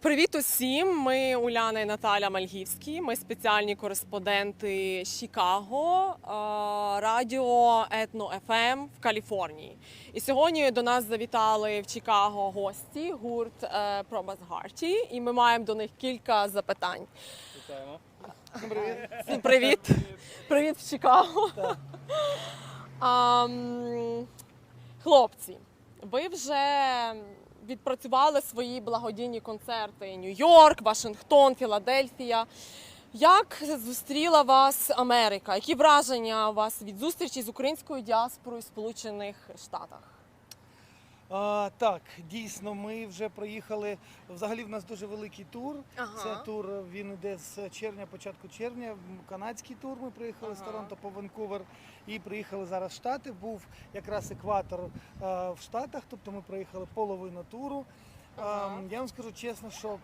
Привіт усім! Ми Уляна і Наталя Мальгівські. Ми спеціальні кореспонденти Чикаго, радіо Етно ФМ в Каліфорнії. І сьогодні до нас завітали в Чикаго гості гурт е, Пробас Гарті, і ми маємо до них кілька запитань. Вітаємо. Всім привіт! Привіт в Чикаго! Хлопці, ви вже відпрацювали свої благодійні концерти Нью-Йорк, Вашингтон, Філадельфія. Як зустріла вас Америка? Які враження у вас від зустрічі з українською діаспорою в Сполучених Штатах? А, так, дійсно, ми вже проїхали. Взагалі в нас дуже великий тур. Ага. Це тур він йде з червня, початку червня. Канадський тур. Ми приїхали з Ага. Торонто по Ванкувер і приїхали зараз в Штати. Був якраз екватор а, в Штатах, тобто ми проїхали половину туру. А, я вам скажу чесно, що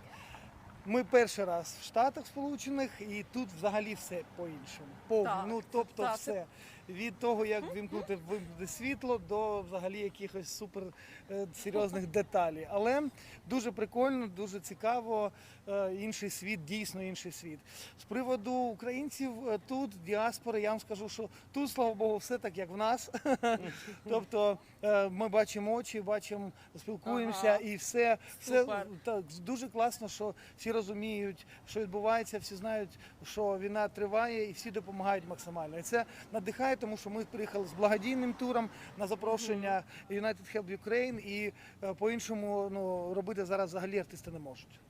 ми перший раз в Штатах Сполучених, і тут взагалі все по-іншому. Так, Ну тобто, так. все від того, як вимкнути вимкнути світло, до взагалі якихось супер е, серйозних деталей. Але дуже прикольно, дуже цікаво. е, Інший світ, дійсно інший світ. З приводу українців е, тут діаспори, я вам скажу, що тут, слава Богу, все так, як в нас. тобто е, ми бачимо очі, бачимо, спілкуємося Ага. і все, все Супер. так дуже класно, що всі розуміють, що відбувається, всі знають, що війна триває, і всі допомагають максимально. І це надихає, тому що ми приїхали з благодійним туром на запрошення United Help Ukraine, і е, по-іншому ну робити зараз взагалі артисти не можуть.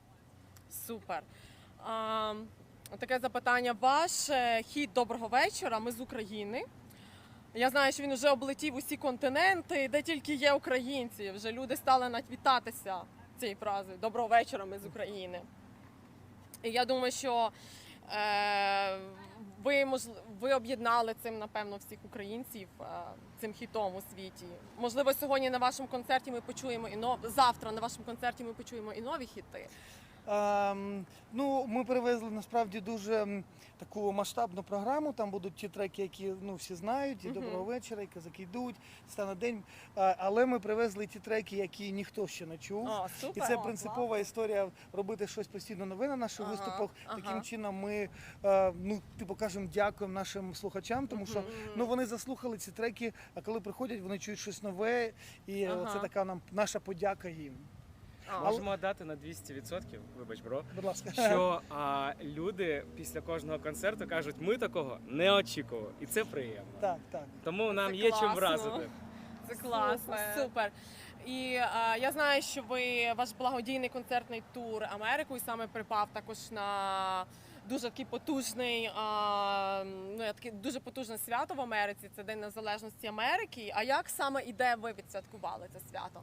Супер. А, таке запитання. Ваш е, хід доброго вечора. Ми з України. Я знаю, що він вже облетів усі континенти, де тільки є українці. Вже люди стали навіть вітатися цією фразою Доброго вечора, ми з України. Я думаю, що е, ви, можливо, ви об'єднали цим, напевно, всіх українців е, цим хітом у світі. Можливо, сьогодні на вашому концерті ми почуємо і нов... завтра на вашому концерті ми почуємо і нові хіти. Ем, ну, ми привезли насправді дуже таку масштабну програму. Там будуть ті треки, які ну всі знають, і доброго вечора, і казаки йдуть, стане день. А, але ми привезли ті треки, які ніхто ще не чув. О, І це принципова історія робити щось постійно нове на наших Ага, виступах. ага. Таким чином ми е, ну типу кажемо дякуємо нашим слухачам, тому що ну вони заслухали ці треки. А коли приходять, вони чують щось нове, і е, Ага. це така нам наша подяка їм. А, Можемо дати на 200%, вибач, бро, Будь ласка, що а, люди після кожного концерту кажуть, ми такого не очікували. І це приємно. так, так. Тому нам Це є чим класно. вразити. Це класно, супер. І е, я знаю, що ви ваш благодійний концертний тур Америкою саме припав також на дуже такий потужний, е, ну я таке дуже потужне свято в Америці. Це День Незалежності Америки. А як саме і де ви відсвяткували це свято?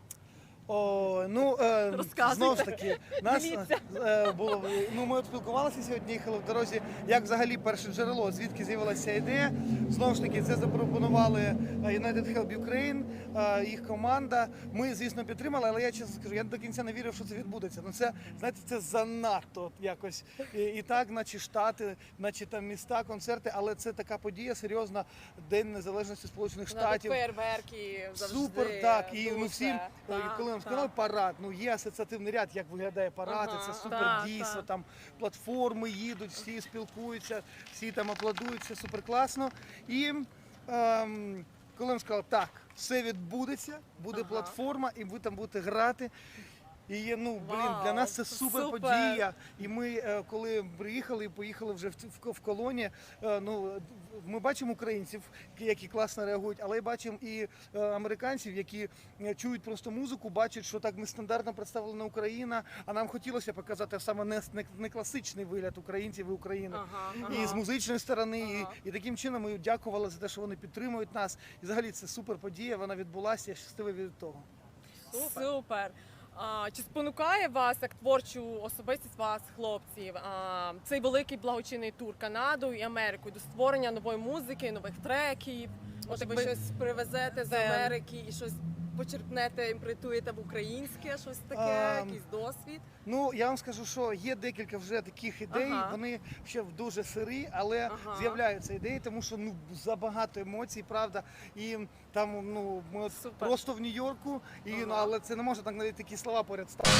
О, ну е, знову ж таки, нас е, було ну ми от спілкувалися сьогодні, їхали в дорозі. Як взагалі перше джерело, звідки з'явилася ідея? Знову ж таки, це запропонували е, United Help Ukraine, е, їх команда. Ми, звісно, підтримали, але я чесно скажу, я до кінця не вірив, що це відбудеться. Ну це знаєте, це занадто якось і, і так, наче штати, наче там міста, концерти, але це така подія серйозна. День незалежності Сполучених Штатів. фейерверки завжди. Супер, так. І ми всім, е, коли нам сказали парад, ну є асоціативний ряд, як виглядає парад, Ага, це супер так, дійсно. так. Там платформи їдуть, всі спілкуються, всі там аплодують, це супер класно. І ем, коли він сказали, так, все відбудеться, буде Ага. платформа, і ви там будете грати. І є, ну блін, для нас це супер, супер. подія. І ми, е, коли приїхали і поїхали вже в, в, в колоні, е, ну ми бачимо українців, які класно реагують, але й бачимо і е, американців, які е, чують просто музику, бачать, що так нестандартно представлена Україна. А нам хотілося показати саме не, не, не класичний вигляд українців і України. Ага, І ага. з музичної сторони, Ага. і, і таким чином ми дякували за те, що вони підтримують нас. І взагалі це супер подія. Вона відбулася. Я щасливий від того. Супер. А, чи спонукає вас як творчу особистість вас, хлопців, а, цей великий благочинний тур Канаду і Америкою до створення нової музики, нових треків? Може, ви щось привезете з Америки і щось почерпнете, імпринтуєте в українське щось таке, Ем, якийсь досвід? Ну я вам скажу, що є декілька вже таких ідей. Ага. Вони ще дуже сирі, але Ага. з'являються ідеї, тому що ну забагато емоцій, правда. І там ну ми от Супер. просто в Нью-Йорку, і ну Ага. але це не може так навіть такі слова поряд ставити.